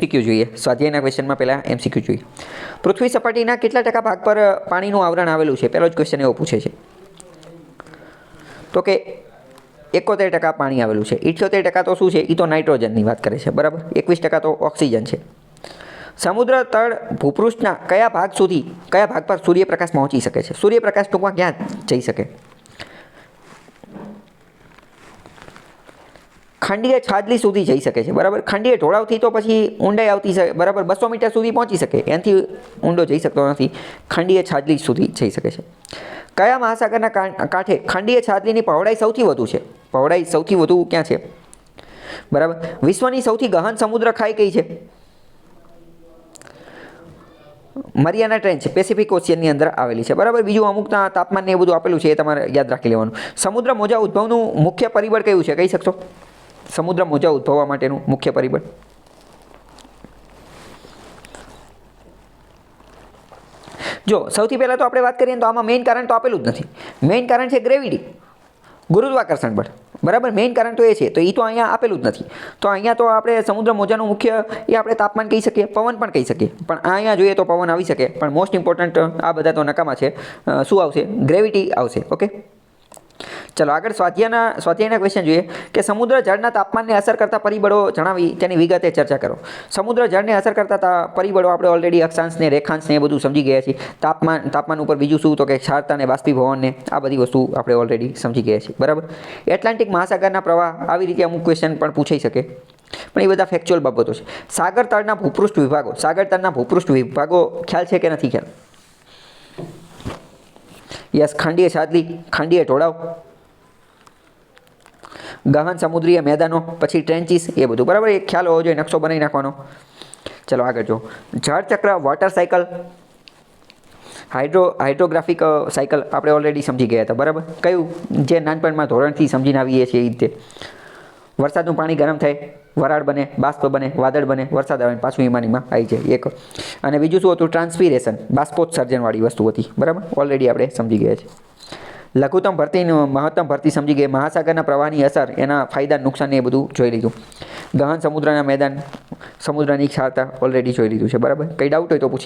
MCQ જોઈએ. સ્વાધ્યાયના ક્વેશ્ચનમાં પહેલાં MCQ જોઈએ. પૃથ્વી સપાટીના કેટલા ટકા ભાગ પર પાણીનું આવરણ આવેલું છે? પહેલો જ ક્વેશ્ચન એવો પૂછે છે. તો કે એકોતેર ટકા પાણી આવેલું છે. ઇઠ્યોતેર ટકા તો શું છે? એ તો નાઇટ્રોજનની વાત કરે છે. બરાબર? એકવીસ ટકા તો ઓક્સિજન છે. સમુદ્ર તળ ભૂપૃષ્ઠના કયા ભાગ સુધી, કયા ભાગ પર સૂર્યપ્રકાશ પહોંચી શકે છે? સૂર્યપ્રકાશ ટૂંકમાં ક્યાં જઈ શકે? ખંડીય છાજલી સુધી જઈ શકે છે, બરાબર? ખંડીય ઢોળાવથી તો પછી ઊંડાઈ આવતી છે બરાબર? બસો મીટર સુધી પહોંચી શકે, એનાથી ઊંડો જઈ શકતો નથી. ખંડીય છાજલી સુધી જઈ શકે છે. કયા મહાસાગરના કાંઠે ખંડીય છાજલીની પહોળાઈ સૌથી વધુ છે? પહોળાઈ સૌથી વધુ ક્યાં છે? બરાબર? વિશ્વની સૌથી ગહન સમુદ્ર ખાઈ કઈ છે? મરિયાના ટ્રેન્ચ પેસિફિક ઓશિયનની અંદર આવેલી છે, બરાબર? બીજું અમુકના તાપમાનને એ બધું આપેલું છે, એ તમારે યાદ રાખી લેવાનું. સમુદ્ર મોજા ઉદ્ભવનું મુખ્ય પરિબળ કયું છે, કહી શકશો? સમુદ્ર મોજા ઉદ્ભવવા માટેનું મુખ્ય પરિબળ. જો, સૌથી પહેલાં તો આપણે વાત કરીએ તો આમાં મેઇન કારણ તો આપેલું જ નથી. મેઇન કારણ છે ગ્રેવિટી ગુરુત્વાકર્ષણ બળ. બરાબર? મેઇન કારણ તો એ છે. તો એ તો અહીંયા આપેલું જ નથી. તો અહીંયા તો આપણે સમુદ્ર મોજાનું મુખ્ય એ આપણે તાપમાન કહી શકીએ, પવન પણ કહી શકીએ. પણ અહીંયા જોઈએ તો પવન આવી શકે. પણ મોસ્ટ ઇમ્પોર્ટન્ટ આ બધા તો નકામા છે. શું આવશે? ગ્રેવિટી આવશે. ઓકે ચલો, આગળ સ્વાધ્યાયના સ્વાધ્યાયના ક્વેશ્ચન જોઈએ. કે સમુદ્ર જળના તાપમાનને અસર કરતા પરિબળો જણાવી તેની વિગતે ચર્ચા કરો. સમુદ્ર જળને અસર કરતા પરિબળો આપણે ઓલરેડી અક્ષાંશને રેખાંશને એ બધું સમજી ગયા છીએ. તાપમાન તાપમાન ઉપર બીજું શું? તો કે ક્ષારતા અને બાષ્પીભવનને આ બધી વસ્તુ આપણે ઓલરેડી સમજી ગયા છીએ. બરાબર? એટલાન્ટિક મહાસાગરના પ્રવાહ આવી રીતે અમુક ક્વેશ્ચન પણ પૂછાઈ શકે. પણ એ બધા ફેક્ચ્યુઅલ બાબતો છે. સાગર તળના ભૂપૃષ્ઠ વિભાગો, સાગર તળના ભૂપૃષ્ઠ વિભાગો ખ્યાલ છે કે નથી ખ્યાલ? યસ ખાંડીએ છાદલી ખાંડીએ ઢોળાવ. ગહન, સમુદ્રીય મેદાનો, પછી ટ્રેન્ચીસ એ બધું. બરાબર? એક ખ્યાલ હોવો જોઈએ, નકશો બનાવી નાખવાનો. ચલો, આગળ જો જળચક્ર water cycle hydro hydrographic cycle આપણે ઓલરેડી સમજી ગયા હતા. બરાબર? કયું? જે નાનપણમાં ધોરણથી સમજીને આવીએ છીએ એ રીતે વરસાદનું પાણી ગરમ થાય, વરાળ બને, બાષ્પ બને, વાદળ બને, વરસાદ આવે પાછું હિમાનીમાં આવી જાય, એક. અને બીજું શું હતું? ટ્રાન્સપિરેશન બાષ્પોત્સર્જનવાળી વસ્તુ હતી. બરાબર? ઓલરેડી આપણે સમજી ગયા છે લઘુત્તમ ભરતીનું મહત્તમ ભરતી સમજી ગઈ મહાસાગરના પ્રવાહની અસર, એના ફાયદા, નુકસાન એ બધું જોઈ લીધું. ગહન સમુદ્રના મેદાન, સમુદ્રની ક્ષારતા ઓલરેડી જોઈ લીધું છે, બરાબર? કંઈ ડાઉટ હોય તો પૂછી